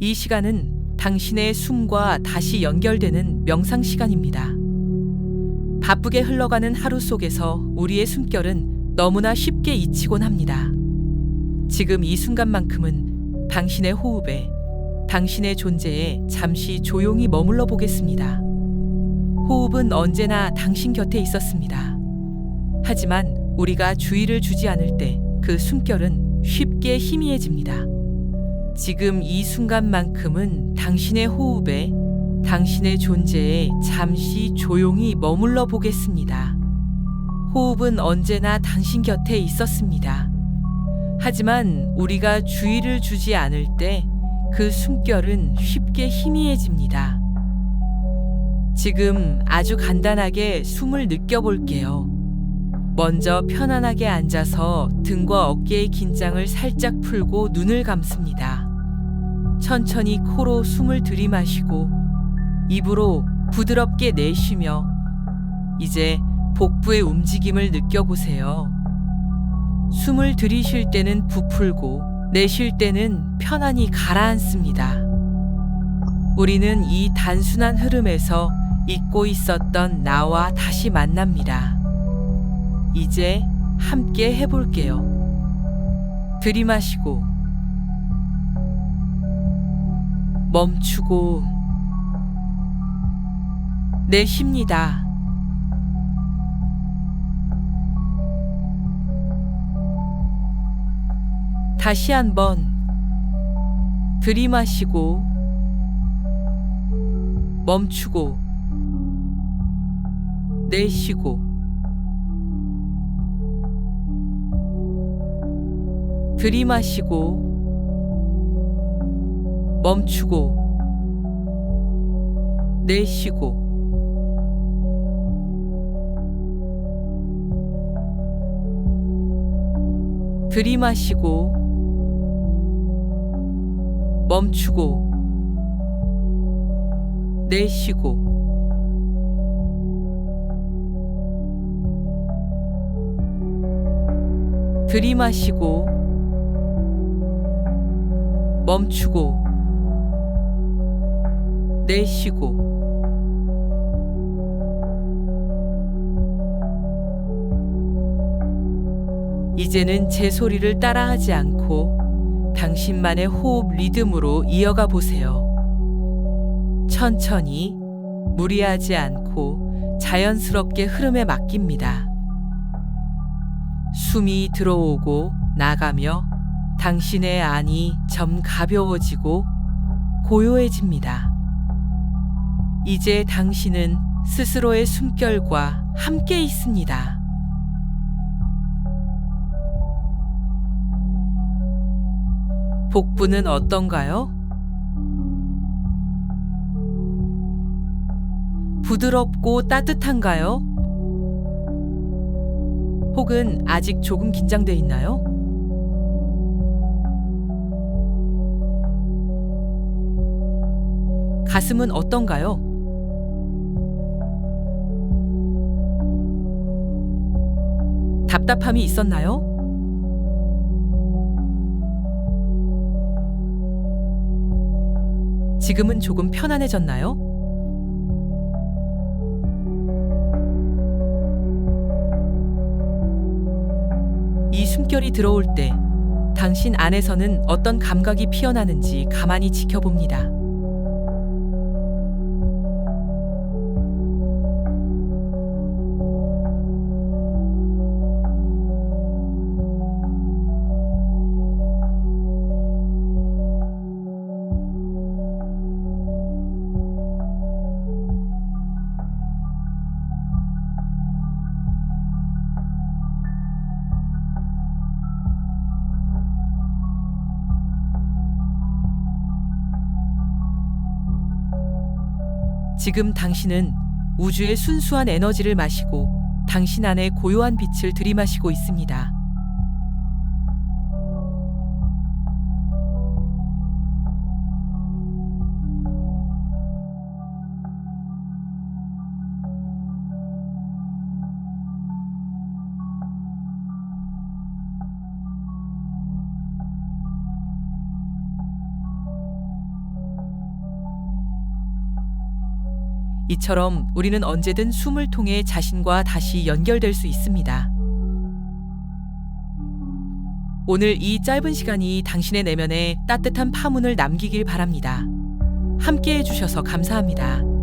이 시간은 당신의 숨과 다시 연결되는 명상 시간입니다. 바쁘게 흘러가는 하루 속에서 우리의 숨결은 너무나 쉽게 잊히곤 합니다. 지금 이 순간만큼은 당신의 호흡에, 당신의 존재에 잠시 조용히 머물러 보겠습니다. 호흡은 언제나 당신 곁에 있었습니다. 하지만 우리가 주의를 주지 않을 때 그 숨결은 쉽게 희미해집니다. 지금 이 순간만큼은 당신의 호흡에, 당신의 존재에 잠시 조용히 머물러 보겠습니다. 호흡은 언제나 당신 곁에 있었습니다. 하지만 우리가 주의를 주지 않을 때 그 숨결은 쉽게 희미해집니다. 지금 아주 간단하게 숨을 느껴볼게요. 먼저 편안하게 앉아서 등과 어깨의 긴장을 살짝 풀고 눈을 감습니다. 천천히 코로 숨을 들이마시고 입으로 부드럽게 내쉬며 이제 복부의 움직임을 느껴보세요. 숨을 들이쉴 때는 부풀고 내쉴 때는 편안히 가라앉습니다. 우리는 이 단순한 흐름에서 잊고 있었던 나와 다시 만납니다. 이제 함께 해볼게요. 들이마시고, 멈추고, 내쉽니다. 다시 한번 들이마시고, 멈추고, 내쉬고, 들이마시고 멈추고 내쉬고 들이마시고 멈추고 내쉬고 들이마시고 멈추고 내쉬고 이제는 제 소리를 따라하지 않고 당신만의 호흡 리듬으로 이어가 보세요. 천천히 무리하지 않고 자연스럽게 흐름에 맡깁니다. 숨이 들어오고 나가며 당신의 안이 점 가벼워지고 고요해집니다. 이제 당신은 스스로의 숨결과 함께 있습니다. 복부는 어떤가요? 부드럽고 따뜻한가요? 혹은 아직 조금 긴장돼 있나요? 가슴은 어떤가요? 답답함이 있었나요? 지금은 조금 편안해졌나요? 이 숨결이 들어올 때 당신 안에서는 어떤 감각이 피어나는지 가만히 지켜봅니다. 지금 당신은 우주의 순수한 에너지를 마시고 당신 안에 고요한 빛을 들이마시고 있습니다. 이처럼 우리는 언제든 숨을 통해 자신과 다시 연결될 수 있습니다. 오늘 이 짧은 시간이 당신의 내면에 따뜻한 파문을 남기길 바랍니다. 함께 해주셔서 감사합니다.